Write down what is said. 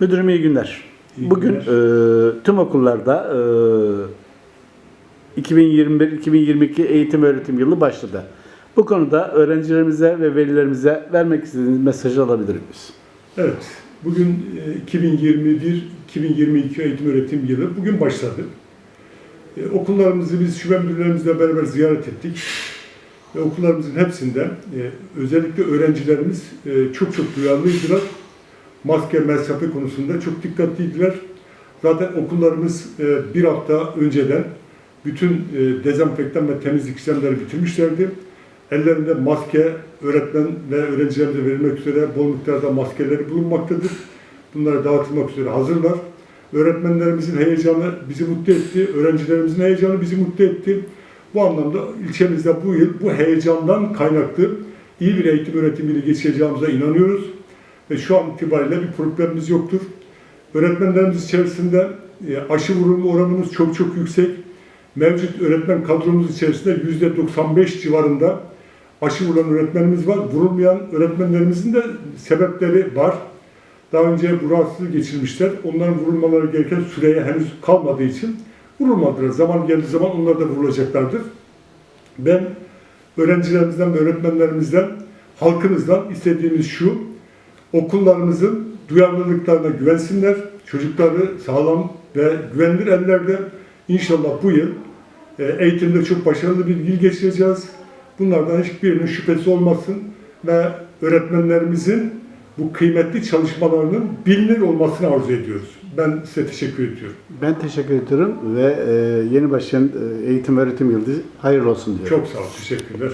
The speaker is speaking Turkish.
Müdürüm iyi günler. İyi Bugün günler. e, tüm okullarda e, 2021-2022 eğitim öğretim yılı başladı. Bu konuda öğrencilerimize ve velilerimize vermek istediğiniz mesajı alabilir miyiz? Evet, bugün e, 2021-2022 eğitim öğretim yılı bugün başladı. E, Okullarımızı biz şube müdürlerimizle beraber ziyaret ettik. Ve okullarımızın hepsinde e, özellikle öğrencilerimiz e, çok çok duyarlıydılar. Maske, mesafe konusunda çok dikkatliydiler. Zaten okullarımız e, bir hafta önceden bütün e, dezenfektan ve temizlik işlemleri bitirmişlerdi. Ellerinde maske, öğretmen ve öğrencilerimize verilmek üzere bol miktarda maskeleri bulunmaktadır. Bunlara dağıtılmak üzere hazırlar. Öğretmenlerimizin heyecanı bizi mutlu etti, öğrencilerimizin heyecanı bizi mutlu etti. Bu anlamda ilçemizde bu yıl bu heyecandan kaynaklı iyi bir eğitim öğretim yılı geçireceğimize inanıyoruz. Ve şu an itibariyle bir problemimiz yoktur. Öğretmenlerimiz içerisinde e, aşı vurulma oranımız çok çok yüksek. Mevcut öğretmen kadromuz içerisinde %95 civarında aşı vurulan öğretmenimiz var. Vurulmayan öğretmenlerimizin de sebepleri var. Daha önce bu rahatsızlığı geçirmişler. Onların vurulmaları gereken süreye henüz kalmadığı için vurulmadılar. Zaman geldiği zaman onlar da vurulacaklardır. Ben öğrencilerimizden ve öğretmenlerimizden, halkımızdan istediğimiz şu, okullarımızın duyarlılıklarına güvensinler, çocukları sağlam ve güvenilir ellerde İnşallah bu yıl e, eğitimde çok başarılı bir yıl geçireceğiz. Bunlardan hiçbirinin şüphesi olmasın ve öğretmenlerimizin bu kıymetli çalışmalarının bilinir olmasını arzu ediyoruz. Ben size teşekkür ediyorum. Ben teşekkür ediyorum ve e, yeni başlayan e, eğitim öğretim yılı hayırlı olsun diyorum. Çok sağ olun, teşekkürler.